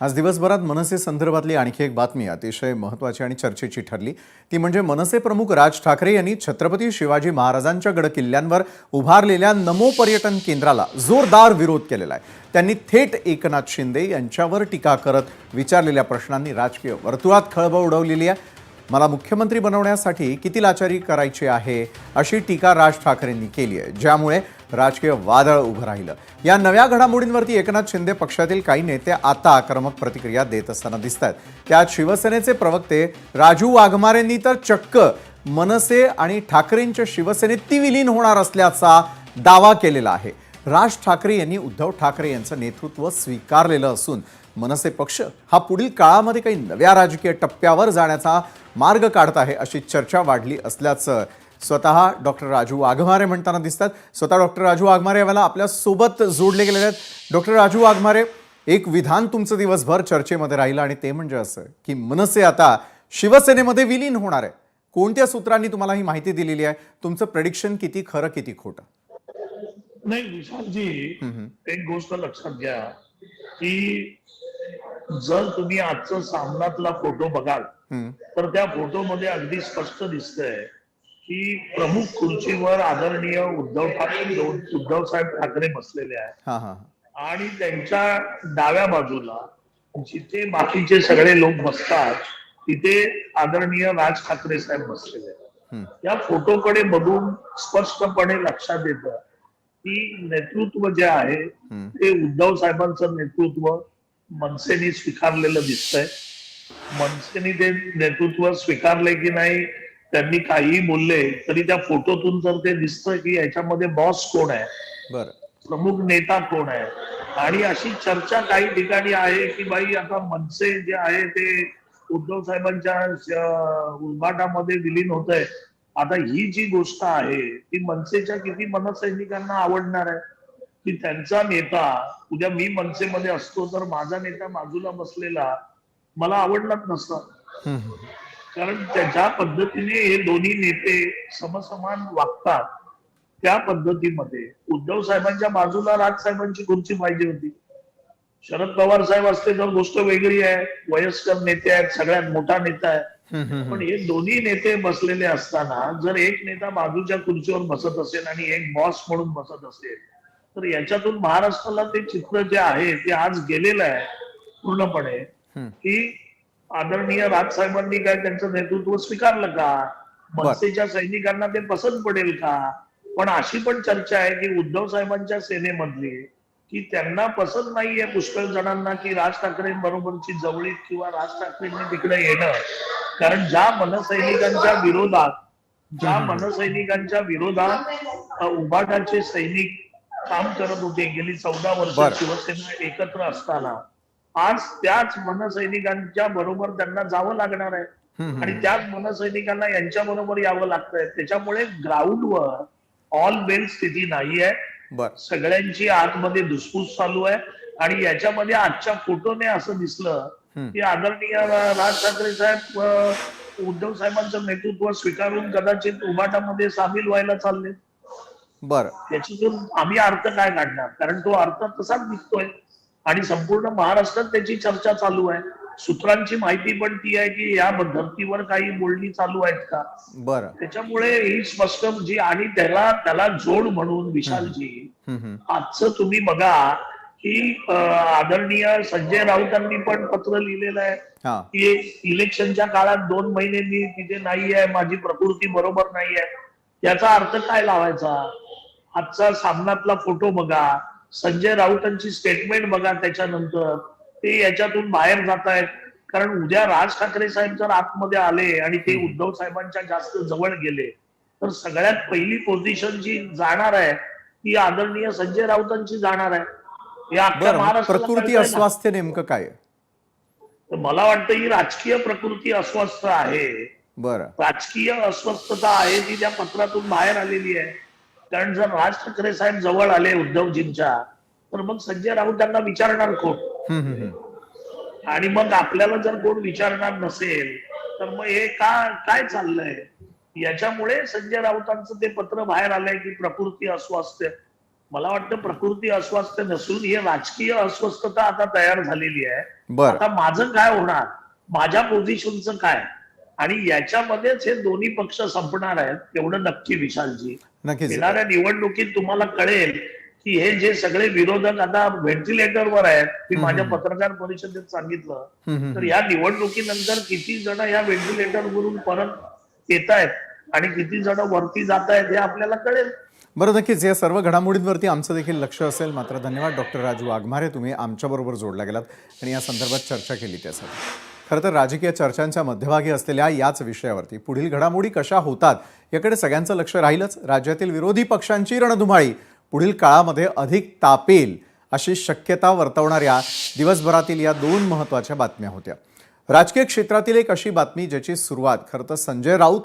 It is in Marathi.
आज दिवसभरात मनसे संदर्भातली आणखी एक बातमी अतिशय महत्त्वाची आणि चर्चेची ठरली. ती म्हणजे मनसे प्रमुख राज ठाकरे यांनी छत्रपती शिवाजी महाराजांच्या गड किल्ल्यांवर उभारलेल्या नमो पर्यटन केंद्राला जोरदार विरोध केलेला आहे. त्यांनी थेट एकनाथ शिंदे यांच्यावर टीका करत विचारलेल्या प्रश्नांनी राजकीय वर्तुळात खळबळ उडवलेली आहे. मला मुख्यमंत्री बनवण्यासाठी किती लाचारी करायची आहे अशी टीका राज ठाकरेंनी केली आहे. ज्यामुळे राजकीय वादळ उभं राहिलं. या नव्या घडामोडींवरती एकनाथ शिंदे पक्षातील काही नेते आता आक्रमक प्रतिक्रिया देत असताना दिसत आहेत त्यात शिवसेनेचे प्रवक्ते राजू वाघमारेंनी तर चक्क मनसे आणि ठाकरेंच्या शिवसेनेत ती विलीन होणार असल्याचा दावा केलेला आहे. राज ठाकरे यांनी उद्धव ठाकरे यांचं नेतृत्व स्वीकारलेलं असून मनसे पक्ष हा पुढील काळामध्ये काही नव्या राजकीय टप्प्यावर जाण्याचा मार्ग काढत आहे अशी चर्चा वाढली असल्याचं स्वतः डॉक्टर राजू वाघमारे म्हणताना दिसतात. स्वतः डॉक्टर राजू वाघमारे यावेळेला आपल्यासोबत जोडले गेलेले आहेत. डॉक्टर राजू वाघमारे एक विधान तुमचं दिवसभर चर्चेमध्ये राहिलं आणि ते म्हणजे असं की मनसे आता शिवसेनेमध्ये विलीन होणार आहे. कोणत्या सूत्रांनी तुम्हाला ही माहिती दिलेली आहे? तुमचं प्रेडिक्शन किती खरं किती खोटं? नाही विशालजी एक गोष्ट लक्षात घ्या की जर तुम्ही आजचं सामनातला फोटो बघाल. तर त्या फोटोमध्ये अगदी स्पष्ट दिसतंय की प्रमुख खुर्चीवर आदरणीय उद्धव ठाकरे उद्धव साहेब ठाकरे बसलेले आहेत आणि त्यांच्या डाव्या बाजूला जिथे बाकीचे सगळे लोक बसतात तिथे आदरणीय राज ठाकरे साहेब बसलेले आहेत. या फोटोकडे बघून स्पष्टपणे लक्षात येतं की नेतृत्व जे आहे. ते उद्धव साहेबांचं नेतृत्व मनसेने स्वीकारलेलं दिसतंय मनसेने ते नेतृत्व स्वीकारले की नाही त्यांनी काहीही बोलले तरी त्या फोटोतून जर ते दिसतं की याच्यामध्ये बॉस कोण आहे? बरं. प्रमुख नेता कोण आहे? आणि अशी चर्चा काही ठिकाणी आहे की बाई आता मनसे जे आहे ते उद्धव साहेबांच्या अं, उभाटामध्ये विलीन होत आहे आता ही जी गोष्ट आहे ती मनसेच्या किती मनसैनिकांना आवडणार आहे? की त्यांचा नेता उद्या मी मनसेमध्ये असतो तर माझा नेता बाजूला बसलेला मला आवडलाच नसता. कारण त्याच्या पद्धतीने हे दोन्ही नेते समसमान वागतात त्या पद्धतीमध्ये उद्धव साहेबांच्या बाजूला राज साहेबांची खुर्ची पाहिजे होती शरद पवार साहेब असते तर गोष्ट वेगळी आहे वयस्कर नेते आहेत सगळ्यात मोठा नेता आहे. पण हे दोन्ही नेते बसलेले असताना जर एक नेता बाजूच्या खुर्चीवर बसत असेल आणि एक बॉस म्हणून बसत असेल तर याच्यातून महाराष्ट्राला ते चित्र जे आहे ते आज गेलेलं आहे पूर्णपणे. की आदरणीय राज साहेबांनी काय त्यांचं नेतृत्व स्वीकारलं का? मनसेच्या सैनिकांना ते पसंत पडेल का? पण अशी पण चर्चा आहे की उद्धव साहेबांच्या सेनेमधली की त्यांना पसंत नाहीये पुष्कळ जणांना की राज ठाकरे बरोबरची जवळीक किंवा राज ठाकरेंनी तिकडे येणं. कारण ज्या मनसैनिकांच्या विरोधात ज्या मनसैनिकांच्या विरोधात उभाटाचे सैनिक काम करत होते गेली चौदा वर्ष. शिवसेना एकत्र असताना. आज त्याच मनसैनिकांच्या बरोबर त्यांना जावं लागणार आहे. आणि. त्याच मनसैनिकांना यांच्या बरोबर यावं लागतंय. त्याच्यामुळे ग्राउंडवर ऑल बेल स्थिती नाही आहे. बरं. सगळ्यांची आतमध्ये धुसफूस चालू आहे. आणि याच्यामध्ये आजच्या फोटोने असं दिसलं. की आदरणीय राज ठाकरे साहेब उद्धव साहेबांचं नेतृत्व स्वीकारून कदाचित उभाटामध्ये सामील व्हायला चालले बरं. त्याच्यातून आम्ही अर्थ काय काढणार? कारण तो अर्थ तसाच दिसतोय आणि संपूर्ण महाराष्ट्रात त्याची चर्चा चालू आहे. सूत्रांची माहिती पण ती आहे की या धर्तीवर काही बोलणी चालू आहेत का? बरं. त्याच्यामुळे ही स्पष्ट जी आणि त्याला त्याला जोड म्हणून विशालजी. आजचं तुम्ही बघा की आदरणीय संजय राऊतांनी पण पत्र लिहिलेलं आहे की इलेक्शनच्या काळात दोन महिने मी तिथे नाही आहे माझी प्रकृती बरोबर नाही आहे याचा अर्थ काय लावायचा? आजचा सामनातला फोटो बघा. संजय राऊतांची स्टेटमेंट बघा त्याच्यानंतर. ते याच्यातून बाहेर जात आहेत कारण उद्या राज ठाकरे साहेब जर आतमध्ये आले आणि ते उद्धव साहेबांच्या जास्त जवळ गेले तर सगळ्यात पहिली पोझिशन जी जाणार आहे ती आदरणीय संजय राऊतांची जाणार आहे. महाराष्ट्राला प्रकृती. अस्वास्थ्य नेमकं काय? तर मला वाटतं ही राजकीय प्रकृती अस्वस्थ आहे. बरं. राजकीय अस्वस्थता आहे ती त्या पत्रातून बाहेर आलेली आहे. कारण जर राज ठाकरे साहेब जवळ आले उद्धवजींच्या तर मग संजय राऊत त्यांना विचारणार कोण. आणि मग आपल्याला जर कोण विचारणार नसेल तर मग हे का काय चाललंय? याच्यामुळे संजय राऊतांचं ते पत्र बाहेर आलंय की प्रकृती अस्वास्थ्य. मला वाटतं प्रकृती अस्वस्थ नसून ही राजकीय अस्वस्थता आता तयार झालेली आहे. आता माझं काय होणार? माझ्या पोझिशनचं काय? आणि याच्यामध्येच हे दोन्ही पक्ष संपणार आहेत एवढं नक्की विशालजी. नक्कीच. येणाऱ्या निवडणुकीत तुम्हाला कळेल की हे जे सगळे विरोधक आता व्हेंटिलेटरवर आहेत मी. माझ्या पत्रकार परिषदेत सांगितलं तर या निवडणुकीनंतर किती जण या व्हेंटिलेटरवरून परत येत आहेत आणि किती जण वरती जात आहेत हे आपल्याला कळेल. बरं नक्कीच. या सर्व घडामोडींवरती आमचं देखील लक्ष असेल. मात्र धन्यवाद. डॉक्टर राजू वाघमारे तुम्ही आमच्याबरोबर जोडला गेलात आणि या संदर्भात चर्चा केली त्यासाठी. खरं तर राजकीय चर्चांच्या मध्यभागी असलेल्या याच विषयावरती. पुढील घडामोडी कशा होतात याकडे सगळ्यांचं लक्ष राहीलच. राज्यातील विरोधी पक्षांची रणधुमाळी पुढील काळामध्ये अधिक तापेल अशी शक्यता वर्तवणाऱ्या दिवसभरातील या दोन महत्त्वाच्या बातम्या होत्या. राजकीय क्षेत्रातील एक अशी बातमी ज्याची सुरुवात खरं तर संजय राऊत